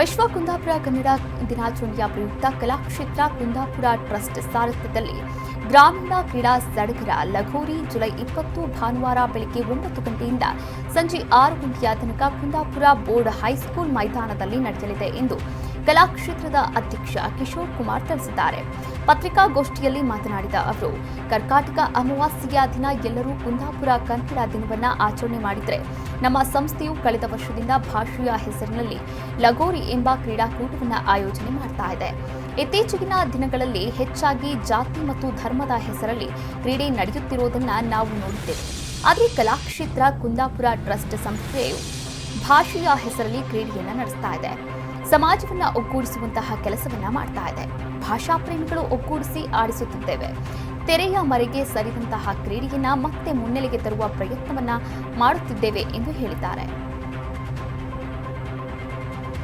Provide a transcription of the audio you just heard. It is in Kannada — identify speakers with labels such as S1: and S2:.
S1: ವಿಶ್ವ ಕುಂದಾಪುರ ಕನ್ನಡ ದಿನಾಚರಣೆಯ ಪ್ರಯುಕ್ತ ಕಲಾಕ್ಷೇತ್ರ ಕುಂದಾಪುರ ಟ್ರಸ್ಟ್ ಸಾರಥ್ಯದಲ್ಲಿ ಗ್ರಾಮೀಣ ಕ್ರೀಡಾ ಸಡಗರ ಲಘೋರಿ ಜುಲೈ ಇಪ್ಪತ್ತು ಭಾನುವಾರ ಬೆಳಗ್ಗೆ ಒಂಬತ್ತು ಗಂಟೆಯಿಂದ ಸಂಜೆ ಆರು ಗಂಟೆಯ ತನಕ ಕುಂದಾಪುರ ಬೋರ್ಡ್ ಹೈಸ್ಕೂಲ್ ಮೈದಾನದಲ್ಲಿ ನಡೆಯಲಿದೆ ಎಂದು ಕಲಾಕ್ಷೇತ್ರದ ಅಧ್ಯಕ್ಷ ಕಿಶೋರ್ ಕುಮಾರ್ ತಿಳಿಸಿದ್ದಾರೆ. ಪತ್ರಿಕಾಗೋಷ್ಠಿಯಲ್ಲಿ ಮಾತನಾಡಿದ ಅವರು, ಕರ್ಕಾಟಕ ಅಮಾವಾಸ್ಯೆಯ ದಿನ ಎಲ್ಲರೂ ಕುಂದಾಪುರ ಕನ್ನಡ ದಿನವನ್ನ ಆಚರಣೆ ಮಾಡಿದರೆ ನಮ್ಮ ಸಂಸ್ಥೆಯು ಕಳೆದ ವರ್ಷದಿಂದ ಭಾಷೆಯ ಹೆಸರಿನಲ್ಲಿ ಲಗೋರಿ ಎಂಬ ಕ್ರೀಡಾಕೂಟವನ್ನು ಆಯೋಜನೆ ಮಾಡ್ತಾ ಇದೆ. ಇತ್ತೀಚೆಗಿನ ದಿನಗಳಲ್ಲಿ ಹೆಚ್ಚಾಗಿ ಜಾತಿ ಮತ್ತು ಧರ್ಮದ ಹೆಸರಲ್ಲಿ ಕ್ರೀಡೆ ನಡೆಯುತ್ತಿರುವುದನ್ನು ನಾವು ನೋಡಿದ್ದೇವೆ. ಆದರೆ ಕಲಾಕ್ಷೇತ್ರ ಕುಂದಾಪುರ ಟ್ರಸ್ಟ್ ಸಂಸ್ಥೆಯು ಭಾಷೆಯ ಹೆಸರಲ್ಲಿ ಕ್ರೀಡೆಯನ್ನು ನಡೆಸ್ತಾ ಇದೆ. ಸಮಾಜವನ್ನು ಒಗ್ಗೂಡಿಸುವಂತಹ ಕೆಲಸವನ್ನ ಮಾಡ್ತಾ ಇದೆ. ಭಾಷಾ ಪ್ರೇಮಿಗಳು ಒಗ್ಗೂಡಿಸಿ ಆಡಿಸುತ್ತಿದ್ದೇವೆ. ತೆರೆಯ ಮರೆಗೆ ಸರಿದಂತಹ ಕ್ರೀಡೆಯನ್ನ ಮತ್ತೆ ಮುನ್ನೆಲೆಗೆ ತರುವ ಪ್ರಯತ್ನವನ್ನ ಮಾಡುತ್ತಿದ್ದೇವೆ ಎಂದು ಹೇಳಿದ್ದಾರೆ.